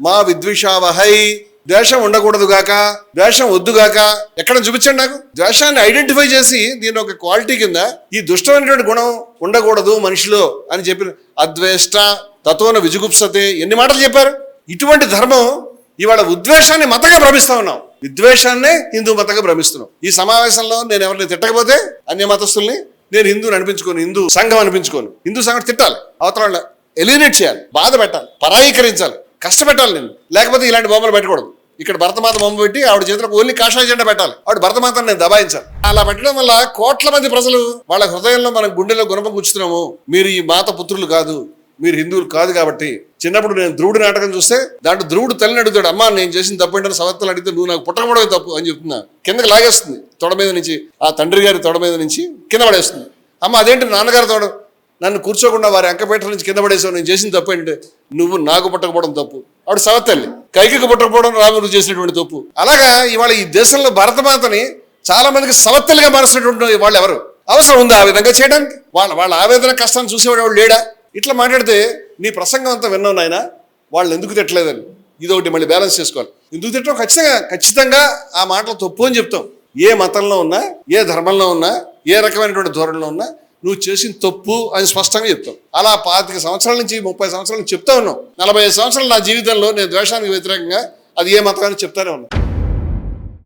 మా విద్విషావహై ద్వేషం ఉండకూడదు గాక ద్వేషం వద్దుగాక ఎక్కడ చూపించండి నాకు? ద్వేషాన్ని ఐడెంటిఫై చేసి దీని ఒక క్వాలిటీ కింద ఈ దుష్టమైనటువంటి గుణం ఉండకూడదు మనిషిలో అని చెప్పిన అద్వేష్ట తత్వన విజుగుప్సతే ఎన్ని మాటలు చెప్పారు? ఇటువంటి ధర్మం ఇవాళ ఉద్వేషాన్ని మతగా భ్రమిస్తా ఉన్నాం. విద్వేషాన్నే హిందూ మతంగా భ్రమిస్తున్నాం. ఈ సమావేశంలో నేను ఎవరిని తిట్టకపోతే అన్య మతస్థుల్ని నేను హిందూని అనిపించుకోను హిందూ సంఘం అనిపించుకోను. హిందూ సంఘం తిట్టాలి. అవతల ఎలినేట్ చేయాలి బాధ పెట్టాలి పరాయీకరించాలి. కష్టపెట్టాలి నేను. లేకపోతే ఇలాంటి బొమ్మలు పెట్టకూడదు. ఇక్కడ భరతమాత బొమ్మ పెట్టి ఆవిడ చేతిలో ఓన్లీ కాషాయ జెండా పెట్టాలి. ఆవిడ భరతమాతను నేను దబాయించాలి. అలా పెట్టడం వల్ల కోట్ల మంది ప్రజలు వాళ్ళ హృదయంలో మనం గుండెలో గుణపం కూర్చుతున్నాము. మీరు ఈ మాత పుత్రులు కాదు మీరు హిందువులు కాదు కాబట్టి చిన్నప్పుడు నేను ధ్రువుడి నాటకం చూస్తే దాంట్లో ధ్రువుడు తల్లిని అడుగుతాడు అమ్మా నేను చేసిన తప్పు ఏంటని సవత్తలు అడిగితే నువ్వు నాకు పుట్టకపోవడమే తప్పు అని చెప్తున్నా. కిందకి లాగేస్తుంది తొడ మీద నుంచి ఆ తండ్రి గారి తొడ మీద నుంచి కింద పడేస్తుంది. అమ్మ అదేంటి నాన్నగారి తోడు? నన్ను కూర్చోకుండా వారి అంకపేట నుంచి కింద పడేసావు నేను చేసిన తప్పు ఏంటి నువ్వు నాకు పుట్టకపోవడం తప్పు. ఆవిడ సవతల్లి కైకి పుట్టకపోవడం నువ్వు చేసినటువంటి తప్పు. అలాగా ఇవాళ ఈ దేశంలో భరతమాతని చాలా మందికి సవత్తలుగా మారుస్తున్నటువంటి వాళ్ళు ఎవరు? అవసరం ఉందా ఆ విధంగా చేయడానికి? వాళ్ళ వాళ్ళ ఆవేదన కష్టాన్ని చూసేవాడు ఎవడు లేడా? ఇట్లా మాట్లాడితే నీ ప్రసంగం అంతా విన్నావు నాయన? వాళ్ళు ఎందుకు తిట్టలేదని? ఇదొకటి మళ్ళీ బ్యాలెన్స్ చేసుకోవాలి. ఎందుకు తిట్టడం? ఖచ్చితంగా ఖచ్చితంగా ఆ మాటలు తప్పు అని చెప్తాం. ఏ మతంలో ఉన్నా ఏ ధర్మంలో ఉన్నా ఏ రకమైనటువంటి ధోరణిలో ఉన్నా నువ్వు చేసిన తప్పు అని స్పష్టంగా చెప్తావు. అలా పాతిక సంవత్సరాల నుంచి ముప్పై సంవత్సరాల నుంచి చెప్తా ఉన్నావు. నలభై ఐదు సంవత్సరాలు నా జీవితంలో నేను ద్వేషానికి వ్యతిరేకంగా అది ఏ మతం అని చెప్తానే ఉన్నా